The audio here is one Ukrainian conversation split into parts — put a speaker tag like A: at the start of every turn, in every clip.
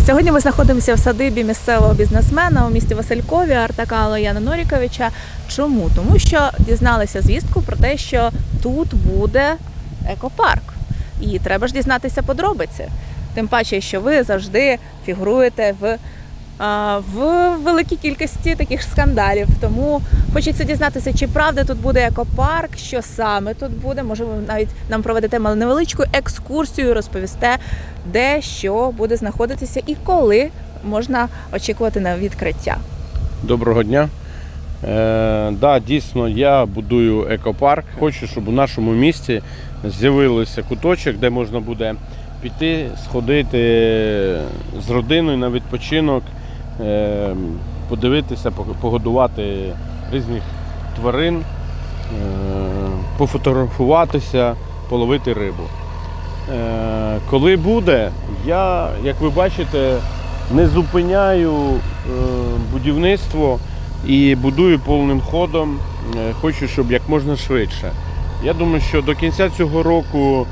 A: Сьогодні ми знаходимося в садибі місцевого бізнесмена у місті Василькові Артака Лояна Норіковича. Чому? Тому що дізналися звістку про те, що тут буде екопарк, і треба ж дізнатися подробиці. Тим паче, що ви завжди фігуруєте в, в великій кількості таких скандалів. Тому хочеться дізнатися, чи правда тут буде екопарк, що саме тут буде. Може, ви навіть нам проведете невеличку екскурсію, розповісте, де що буде знаходитися і коли можна очікувати на відкриття.
B: Доброго дня. Е, да, дійсно, я будую екопарк. Хочу, щоб у нашому місті з'явився куточок, де можна буде піти, сходити з родиною на відпочинок, подивитися, погодувати різних тварин, е, пофотографуватися, половити рибу. Е, коли буде, я, як ви бачите, не зупиняю е, будівництво і будую повним ходом. Хочу, щоб як можна швидше. Я думаю, що до кінця цього року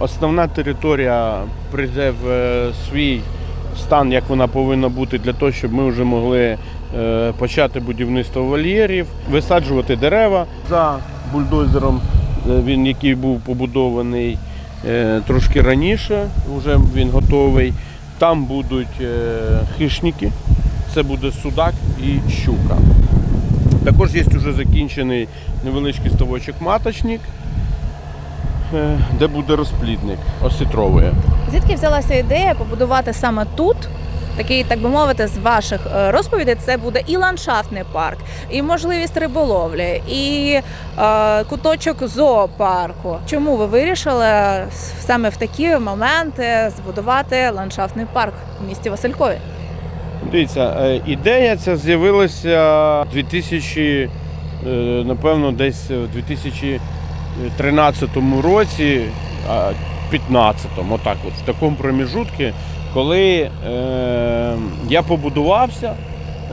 B: основна територія прийде в свій стан, як вона повинна бути, для того, щоб ми вже могли е, почати будівництво вольєрів, висаджувати дерева за бульдозером, е, він який був побудований е, трошки раніше, вже він готовий. Там будуть хищники, це буде судак і щука. Також є вже закінчений невеличкий ставочок маточник, де буде розплідник осітровий.
A: Звідки взялася ідея побудувати саме тут? Такий, так би мовити, з ваших е, розповідей це буде і ландшафтний парк, і можливість риболовлі, і е, куточок зоопарку. Чому ви вирішили саме в такі моменти збудувати ландшафтний парк в місті Василькові?
B: Дивіться, е, ідея ця з'явилася 2000, е, напевно, десь в 2013 році, 15-му, отак от, в такому проміжутку, коли е, я побудувався,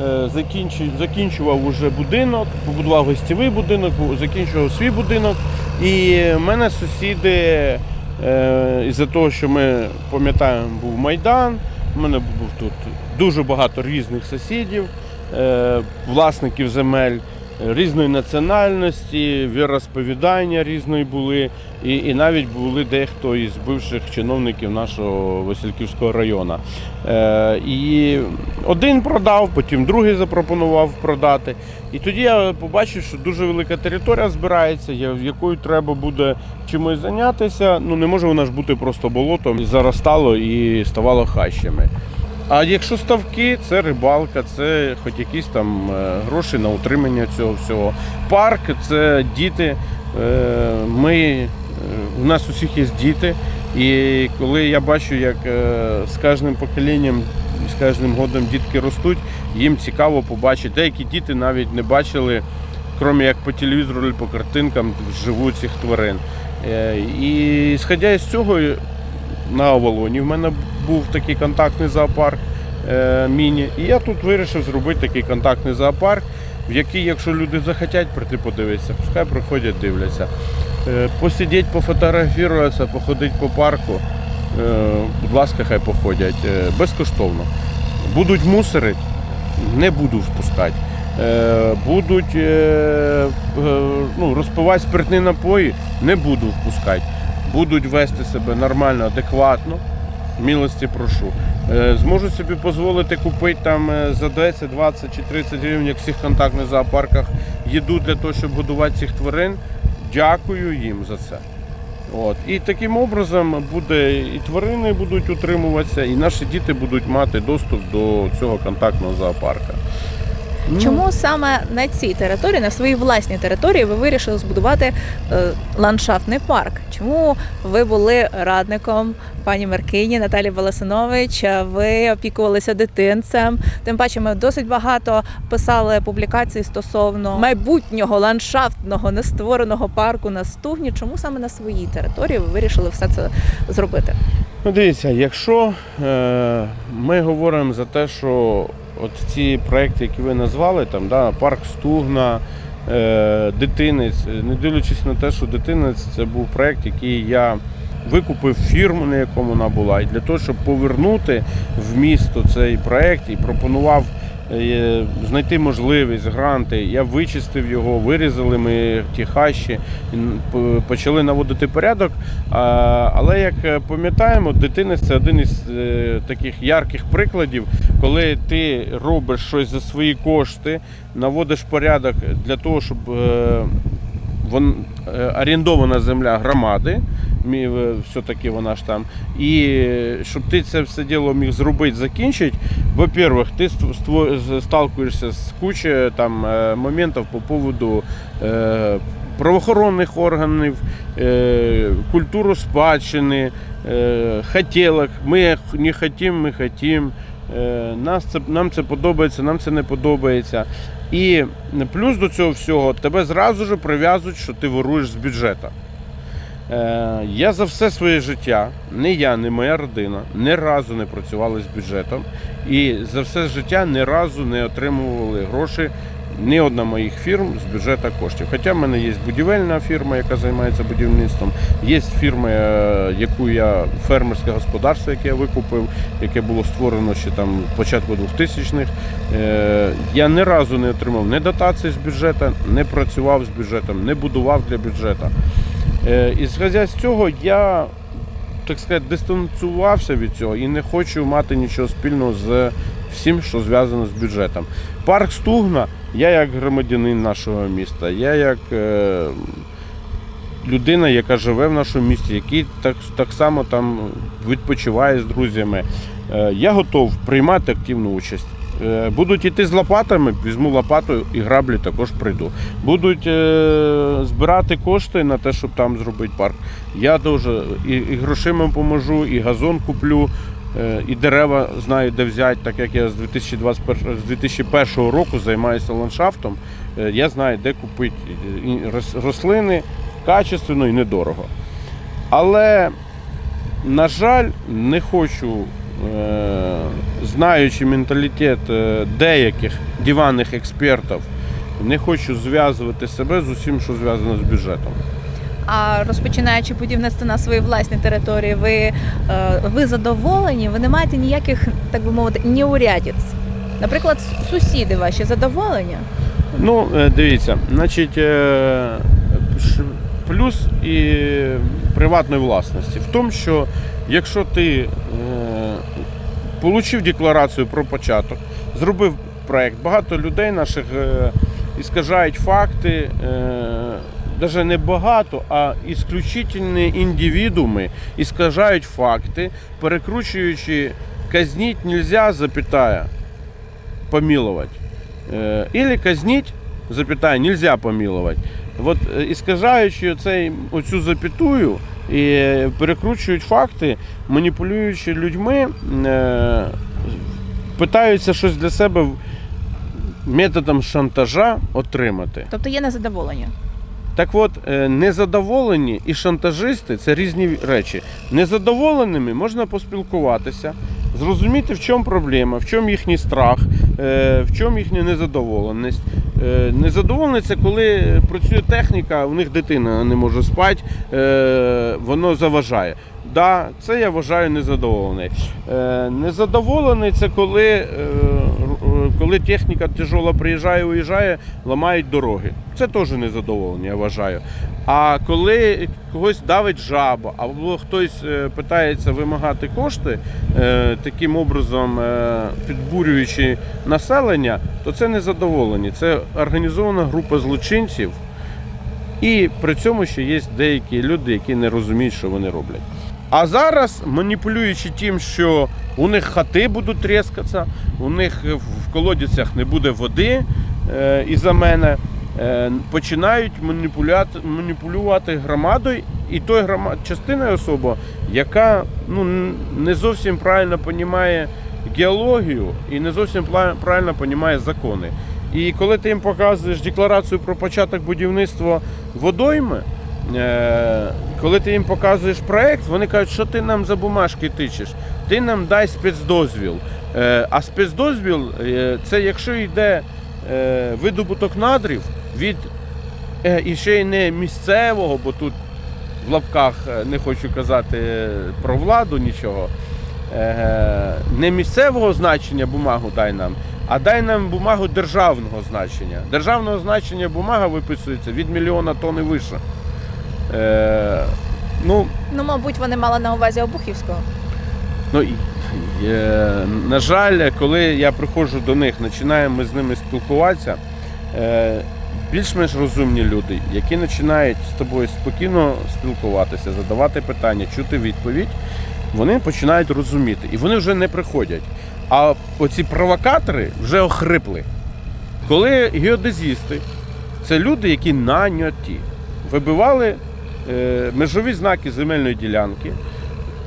B: е, закінчив, закінчував уже будинок, побудував гостєвий будинок, закінчував свій будинок. І в мене сусіди, е, із-за того, що ми пам'ятаємо, був Майдан, у мене був тут дуже багато різних сусідів, е, власників земель різної національності, віросповідання різної були, і, і навіть були дехто із бивших чиновників нашого Васильківського району. Е, і один продав, потім другий запропонував продати. І тоді я побачив, що дуже велика територія збирається, я- якою треба буде чимось зайнятися. Ну не може вона ж бути просто болотом, заростало і ставало хащами. А якщо ставки, це рибалка, це хоч якісь там е, гроші на утримання цього всього. Парк це діти. Е, Ми, е, у нас усіх є діти. І коли я бачу, як з кожним поколінням, з кожним годом дітки ростуть, їм цікаво побачити. Деякі діти навіть не бачили, крім як по телевізору по картинкам, вживу цих тварин. І сходя із цього, на Авалоні в мене був такий контактний зоопарк е, міні. І я тут вирішив зробити такий контактний зоопарк, в який, якщо люди захотять прийти подивитися, пускай приходять, дивляться. Е, посидіть, пофотографуватися, походити по парку. Е, будь ласка, хай походять. Безкоштовно. Будуть мусорити, не буду впускати. Будуть ну, розпивати спиртні напої, не буду впускати. Будуть вести себе нормально, адекватно. Милості прошу. Зможу собі дозволити купити там е, за 10, 20 чи 30 гривень, як в всіх контактних зоопарках, їду для того, щоб годувати цих тварин. Дякую їм за це. От. І таким образом буде і тварини будуть утримуватися, і наші діти будуть мати доступ до цього контактного зоопарка. Ну,
A: Чому саме на цій території, на своїй власній території, ви вирішили збудувати е, ландшафтний парк? Чому ви були радником пані Меркині Наталі Волосинович? Ви опікувалися дитинцем? Тим паче, ми досить багато писали публікацій стосовно майбутнього ландшафтного нествореного парку на Стугні. Чому саме на своїй території ви вирішили все це зробити?
B: Ну, дивіться, якщо е, ми говоримо за те, що от ці проекти, які ви назвали, там, да, парк Стугна, е, дитинець, не дивлячись на те, що дитинець це був проект, який я викупив фірму, на якому вона була, і для того, щоб повернути в місто цей проект і пропонував е, знайти можливість, гранти. Я вичистив його, вирізали ми ті хащі, почали наводити порядок. Але як е, пам'ятаємо, дитина це один із е, таких ярких прикладів, коли ти робиш щось за свої кошти, наводиш порядок для того, щоб е, е, орендована земля громади. Е, Все-таки вона ж там. І е, щоб ти це все діло міг зробити, закінчити, во-первых, ти сталкуєшся з кучою там е, моментів по поводу правоохоронних органів, культуру спадщини, хотілок. Ми не хотім, ми хотім. Е, Нас це, нам це подобається, нам це не подобається. І плюс до цього всього тебе зразу ж прив'язують, що ти воруєш з бюджету. Е, я за все своє життя, не я, не моя родина, ні разу не працювали з бюджетом. І за все життя ні разу не отримували гроші ні одна моїх фірм з бюджету коштів. Хоча в мене є будівельна фірма, яка займається будівництвом, є фірма, е, яку я фермерське господарство, яке я викупив, яке було створено ще там початку 2000-х. Е, Я ні разу не отримав ні дотації з бюджету, не працював з бюджетом, не будував для бюджету. Е, І згадя з цього я, так сказати, дистанціювався від цього і не хочу мати нічого спільного з всім, що зв'язано з бюджетом. Парк Стугна, я як громадянин нашого міста, я як е, людина, яка живе в нашому місті, який так, так само там відпочиває з друзями. Е, я готов приймати активну участь. Е, Будуть йти з лопатами, візьму лопату і граблі також прийду. Будуть е, збирати кошти на те, щоб там зробити парк. Я дуже і, і грошима поможу, і газон куплю, е, і дерева знаю, де взяти, так як я з 2021 з 2001 року займаюся ландшафтом. Е, Я знаю, де купити рослини качественно і недорого. Але, на жаль, не хочу, е, знаючи менталітет е, деяких диванних експертів, не хочу зв'язувати себе з усім, що зв'язано з бюджетом.
A: А розпочинаючи будівництво на своїй власній території, ви, е, ви задоволені? Ви не маєте ніяких, так би мовити, неурядиць? Наприклад, сусіди ваші задоволені?
B: Ну, е, дивіться, значить, е, плюс і приватної власності в тому, що якщо ти е, отримав декларацію про початок, зробив проект, багато людей наших е, іскажають факти. Е, Даже не багато, а ісключительні індивідууми іскажають факти, перекручуючи казніть нельзя, запятая, помиловать. Э, Или казнить, запятая, нельзя помиловать. От е, іскажаючи оцю запятую і перекручують факти, маніпулюючи людьми, е, питаються щось для себе методом шантажа отримати.
A: Тобто є незадоволення.
B: Так от, е, незадоволені і шантажисти це різні речі. Незадоволеними можна поспілкуватися, зрозуміти, в чому проблема, в чому їхній страх, е, в чому їхня незадоволеність. Незадоволеність Незадоволений це коли працює техніка, у них дитина не може спати, е, воно заважає. Да, це я вважаю незадоволений. Е, Незадоволений це коли, е, коли техніка тяжола приїжджає, уїжджає, ламають дороги. Це теж незадоволення, я вважаю. А коли когось давить жаба, або хтось е, питається вимагати кошти, е, таким образом е, підбурюючи населення, то це незадоволення. Це організована група злочинців. І при цьому ще є деякі люди, які не розуміють, що вони роблять. А зараз, маніпулюючи тим, що у них хати будуть тріскатися, у них в колодязях не буде води е, із-за мене, е, починають маніпуляти, маніпулювати громадою і той грома... частиною особа, яка ну, не зовсім правильно розуміє геологію і не зовсім правильно розуміє закони. І коли ти їм показуєш декларацію про початок будівництва водойми, коли ти їм показуєш проект, вони кажуть, що ти нам за бумажки тичеш, ти нам дай спецдозвіл. Е, А спецдозвіл е, це якщо йде е, видобуток надрів від е, і ще й не місцевого, бо тут в лапках е, не хочу казати про владу нічого. Е, Не місцевого значення бумагу дай нам, а дай нам бумагу державного значення. Державного значення бумага виписується від мільйона тонн і вище. Е, Ну,
A: Ну, мабуть, вони мали на увазі Обухівського.
B: Ну, е, на жаль, коли я приходжу до них, починаємо ми з ними спілкуватися, е, більш-менш розумні люди, які починають з тобою спокійно спілкуватися, задавати питання, чути відповідь, вони починають розуміти. І вони вже не приходять. А оці провокатори вже охрипли. Коли геодезісти, це люди, які наняті, вибивали межові знаки земельної ділянки.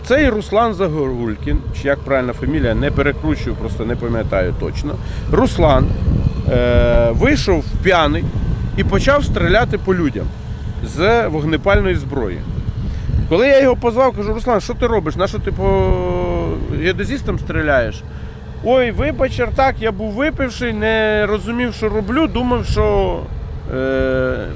B: Цей Руслан Загорулькін, чи як правильна фамілія, не перекручую, просто не пам'ятаю точно. Руслан е, вийшов п'яний і почав стріляти по людям з вогнепальної зброї. Коли я його позвав, кажу, Руслан, що ти робиш? На що ти по геодезістам стріляєш? Ой, вибач, Артак, я був випивший, не розумів, що роблю, думав, що е,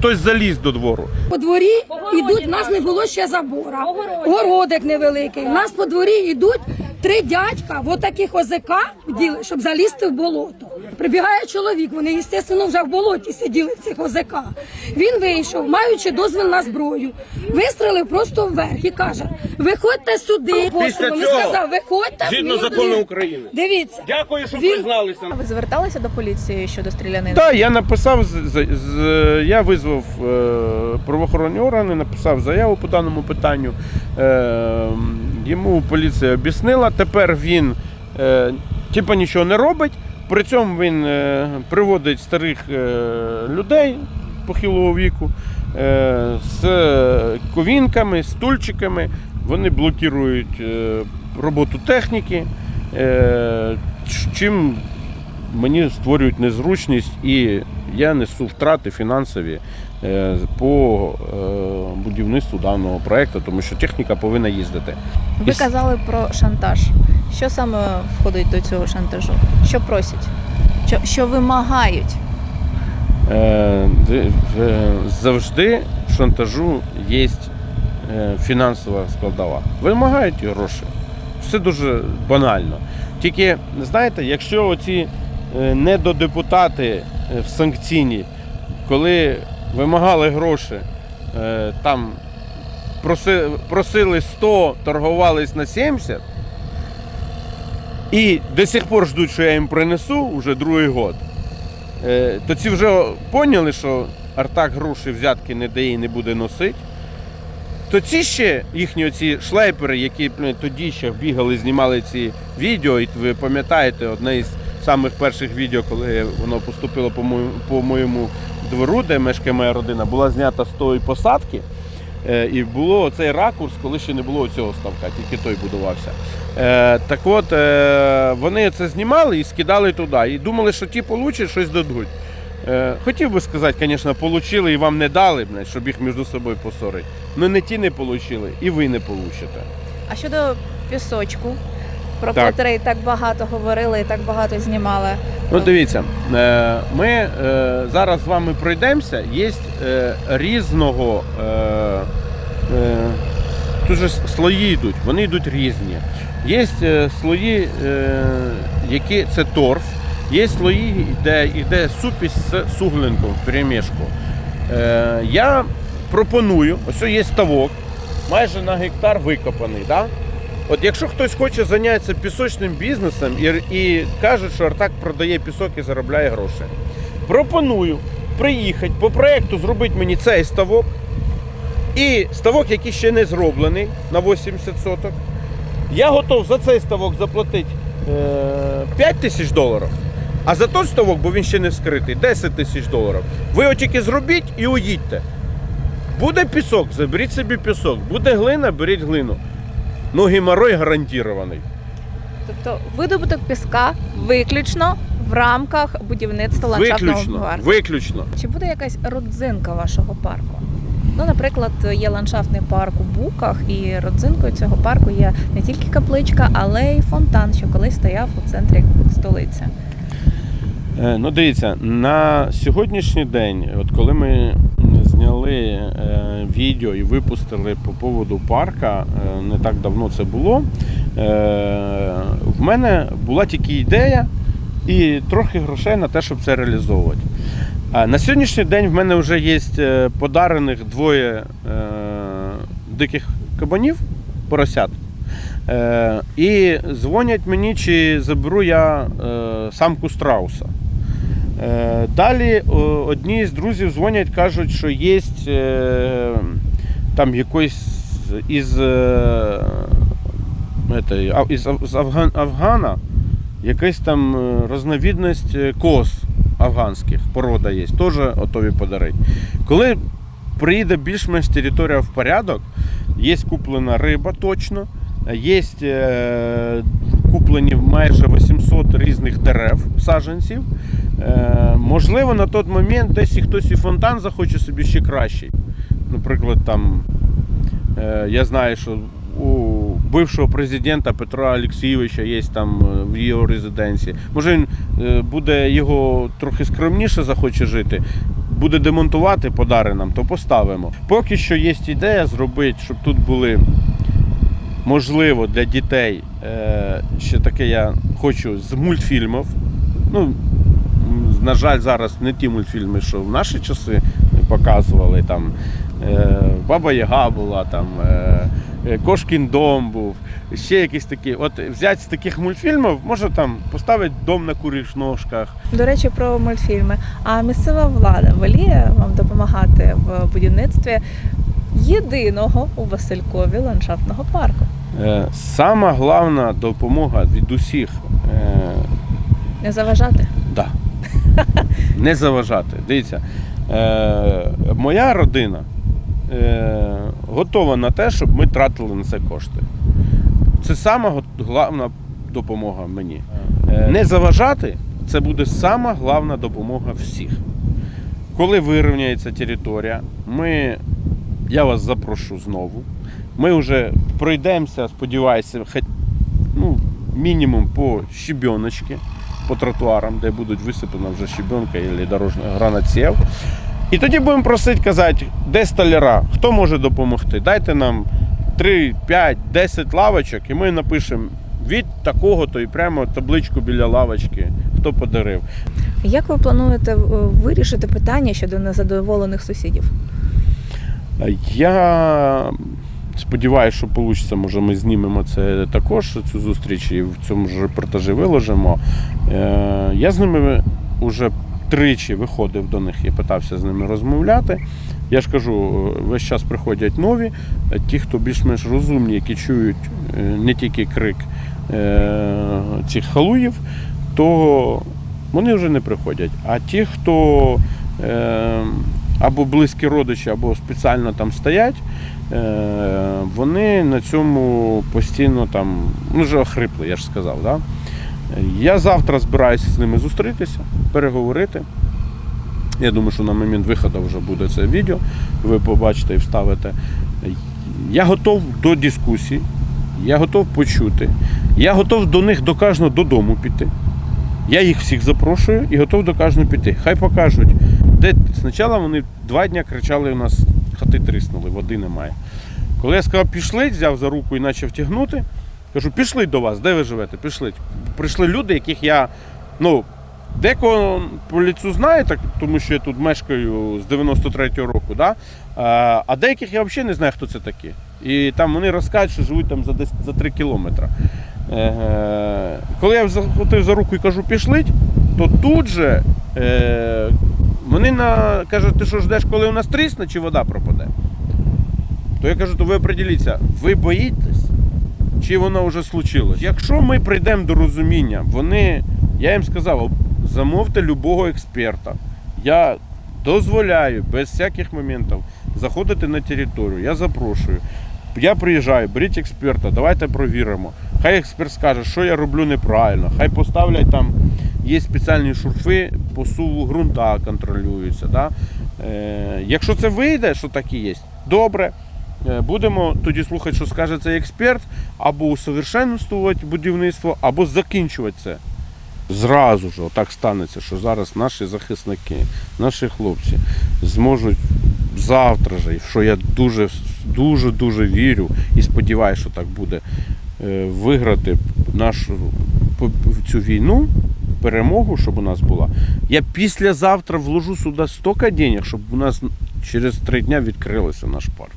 B: хтось заліз до двору.
C: По дворі йдуть, у нас не було ще забора. Городик невеликий. У нас по дворі йдуть три дядька в таких ОЗК, щоб залізти в болото. Прибігає чоловік, вони, звісно, вже в болоті сиділи в цих ОЗК. Він вийшов, маючи дозвіл на зброю, вистрелив просто вверх і каже: виходьте сюди.
B: Після цього,
C: сказав, виходьте
B: Згідно
C: сюди».
B: закону України.
C: Дивіться.
B: Дякую, що
C: Він-
B: призналися.
A: А ви зверталися до поліції щодо стрілянини?
B: Так, я написав, з- з- з- я визвав е, правоохоронні органи, написав заяву по даному питанню. Е, йому поліція об'яснила. Тепер він е, типа нічого не робить. При цьому він е, приводить старих е, людей похилого віку е, з ковінками, стульчиками. Вони блокують е, роботу техніки. Е, чим мені створюють незручність і я несу втрати фінансові е, по будівництву даного проекту, тому що техніка повинна їздити.
A: Ви казали про шантаж. Що саме входить до цього шантажу? Що просять? Що, що вимагають?
B: Завжди в шантажу є фінансова складова. Вимагають гроші. Все дуже банально. Тільки, знаєте, якщо оці е, недодепутати е, в санкційні, коли вимагали гроші, е, там просили 100, торгувались на 70, і до сих пор ждуть, що я їм принесу вже другий год, е, то ці вже поняли, що Артак гроші взятки не дає і не буде носити. То ці ще їхні оці шлейпери, які тоді ще бігали, знімали ці відео, і ви пам'ятаєте, одне із самих перших відео, коли воно поступило по моєму, по моєму двору, де мешкає моя родина, була знята з тої посадки. Е, І було цей ракурс, коли ще не було цього ставка, тільки той будувався. Е, так от е, вони це знімали і скидали туди. І думали, що ті получать, щось дадуть. Е, хотів би сказати, звісно, получили і вам не дали, щоб їх між собою посорити. Ну не ті не получили, і ви не получите.
A: А щодо пісочку, про
B: Так.
A: котрий так багато говорили і так багато знімали.
B: Ну дивіться, е, ми е, зараз з вами пройдемося. Є різного. Тут же слої йдуть, вони йдуть різні. Є слої, які це торф, є слої, де йде супість з суглинком в перемішку. Е, я пропоную, ось є ставок, майже на гектар викопаний. Да? От якщо хтось хоче зайнятися пісочним бізнесом і, і каже, що Артак продає пісок і заробляє гроші, пропоную приїхати по проекту зробити мені цей ставок і ставок, який ще не зроблений на 80 соток. Я готов за цей ставок заплатити е, 5 тисяч доларів, а за той ставок, бо він ще не вскритий, 10 тисяч доларів. Ви його тільки зробіть і уїдьте. Буде пісок, заберіть собі пісок. Буде глина, беріть глину. Ну, геморрой гарантований.
A: Тобто видобуток піска виключно в рамках будівництва ландшафтного
B: Виключно.
A: парку.
B: Виключно.
A: Чи буде якась родзинка вашого парку? Ну, наприклад, є ландшафтний парк у Буках, і родзинкою цього парку є не тільки капличка, але й фонтан, що колись стояв у центрі столиці.
B: Е, Ну, дивіться, на сьогоднішній день, от коли ми зняли е, відео і випустили по поводу парка, е, не так давно це було. В мене була тільки ідея і трохи грошей на те, щоб це реалізовувати. На сьогоднішній день в мене вже є подарених двоє диких кабанів, поросят. І дзвонять мені, чи заберу я самку страуса. Е, Далі одні з друзів дзвонять, кажуть, що є е, там якийсь із, е, із, Афган, Афгана якась там розновідність коз афганських, порода є, теж готові подарити. Коли приїде більш-менш територія в порядок, є куплена риба точно, є куплені майже 800 різних дерев, саджанців. Е, можливо, на той момент десь і хтось і фонтан захоче собі ще кращий. Наприклад, там е, я знаю, що у бившого президента Петра Олексійовича є там е, в його резиденції. Може він буде його трохи скромніше захоче жити. Буде демонтувати подари нам, то поставимо. Поки що є ідея зробити, щоб тут були можливо для дітей. Ще таке я хочу з мультфільмів. Ну, на жаль, зараз не ті мультфільми, що в наші часи показували. Там е, Баба Яга була, там е, е, Кошкін дом був, ще якісь такі. От взяти з таких мультфільмів, може там поставити дом на куріх ножках.
A: До речі, про мультфільми. А місцева влада воліє вам допомагати в будівництві єдиного у Василькові ландшафтного парку.
B: Сама головна допомога від усіх.
A: Не заважати.
B: Не заважати. Дивіться, е, моя родина е, готова на те, щоб ми тратили на це кошти. Це сама головна допомога мені. Е, не заважати це буде сама головна допомога всіх. Коли вирівняється територія, ми, я вас запрошу знову. Ми вже пройдемося, сподіваюся, хай- ну, мінімум по щебіночки по тротуарам, де будуть висипана вже щебенка або дорожня гранатсів. І тоді будемо просити казати, де столяра, хто може допомогти. Дайте нам 3, 5, 10 лавочок, і ми напишемо від такого-то і прямо табличку біля лавочки, хто подарив.
A: Як ви плануєте е, вирішити питання щодо незадоволених сусідів?
B: Я сподіваюся, що вийде, може ми знімемо це також, цю зустріч, і в цьому ж репортажі виложимо. Е, Я з ними вже тричі виходив до них і питався з ними розмовляти. Я ж кажу, весь час приходять нові, е, ті, хто більш-менш розумні, які чують е, не тільки крик е, цих халуїв, то вони вже не приходять. А ті, хто е, або близькі родичі, або спеціально там стоять, е, вони на цьому постійно там, ну вже охрипли, я ж сказав. Да? Я завтра збираюся з ними зустрітися, переговорити. Я думаю, що на момент виходу вже буде це відео, ви побачите і вставите. Я готов до дискусії, я готов почути, я готов до них до кожного додому піти. Я їх всіх запрошую і готов до кожного піти. Хай покажуть, де спочатку вони два дні кричали, у нас хати тріснули, води немає. Коли я сказав, пішли, взяв за руку і почав тягнути, кажу, пішли до вас, де ви живете? Пішли. Прийшли люди, яких я, ну, декого по ліцу знаю, так, тому що я тут мешкаю з 93-го року, да? а, деяких я взагалі не знаю, хто це такі. І там вони розкажуть, що живуть там за, десь, за 3 кілометри. Е, коли я захотив за руку і кажу, пішлить, то тут же е, вони на, кажуть, ти що ждеш, коли у нас трісне, чи вода пропаде? То я кажу, то ви определіться, ви боїтесь, чи воно вже случилось? Якщо ми прийдемо до розуміння, вони, я їм сказав, замовте любого експерта. Я дозволяю без всяких моментів заходити на територію, я запрошую. Я приїжджаю, беріть експерта, давайте провіримо. Хай експерт скаже, що я роблю неправильно. Хай поставлять там, є спеціальні шурфи, по суву ґрунта контролюються. Да? Е, якщо це вийде, що так і є, добре. Е, Будемо тоді слухати, що скаже цей експерт, або усовершенствувати будівництво, або закінчувати це. зразу ж отак станеться, що зараз наші захисники, наші хлопці зможуть завтра же, що я дуже дуже дуже вірю і сподіваюся, що так буде, е, виграти нашу цю війну, перемогу, щоб у нас була. Я післязавтра вложу сюди стільки денег, щоб у нас через три дня відкрився наш парк.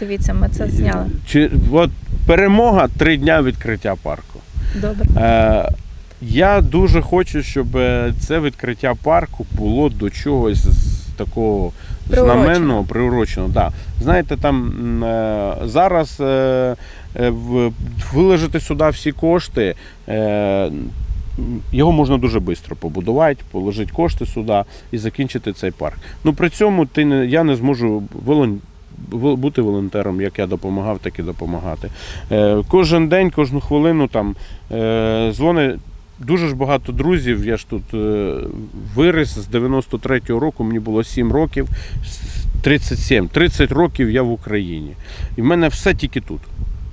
A: Дивіться, ми це зняли.
B: Чи, от перемога три дня відкриття парку.
A: Добре.
B: Е, я дуже хочу, щоб е, це відкриття парку було до чогось з такого
A: Приурочено.
B: знаменного, приурочено. Да. Знаєте, там е, зараз е, е, в- сюди всі кошти. Е, його можна дуже швидко побудувати, положити кошти сюди і закінчити цей парк. Ну при цьому ти не, я не зможу бути волонтером, як я допомагав, так і допомагати. Е, кожен день, кожну хвилину там е, дзвони. Дуже ж багато друзів. Я ж тут е, виріс з 93-го року, мені було 7 років, 37, 30 років я в Україні. І в мене все тільки тут.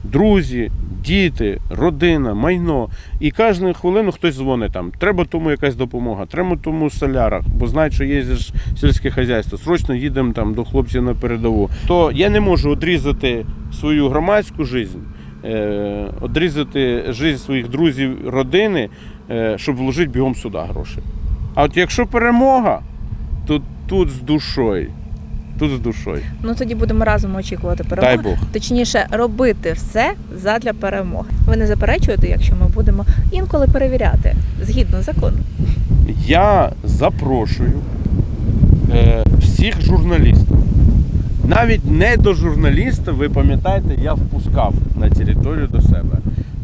B: Друзі, діти, родина, майно. І кожну хвилину хтось дзвонить там. Треба тому якась допомога, треба тому солярах, бо знають, що є сільське хазяйство. Срочно їдемо там до хлопців на передову. То я не можу одрізати свою громадську життя, е, одрізати життя своїх друзів, родини, е, щоб вложити бігом сюди гроші. А от якщо перемога, то тут з душою. Тут з душою.
A: Ну тоді будемо разом очікувати перемоги.
B: Дай Бог.
A: Точніше, робити все задля перемоги. Ви не заперечуєте, якщо ми будемо інколи перевіряти згідно закону.
B: Я запрошую е, всіх журналістів. Навіть не до журналіста, ви пам'ятаєте, я впускав на територію до себе.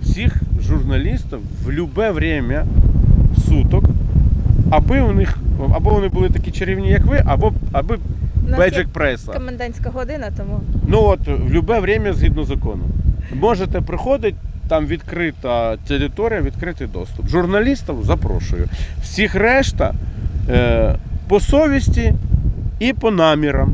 B: Всіх журналістів в будь-яке время суток, аби у них або вони були такі чарівні, як ви, або аби
A: нас
B: беджик
A: є
B: преса.
A: комендантська година, тому
B: Ну от в будь-яке время згідно закону. Можете приходити, там відкрита територія, відкритий доступ. Журналістів запрошую. Всіх решта е, по совісті і по намірам.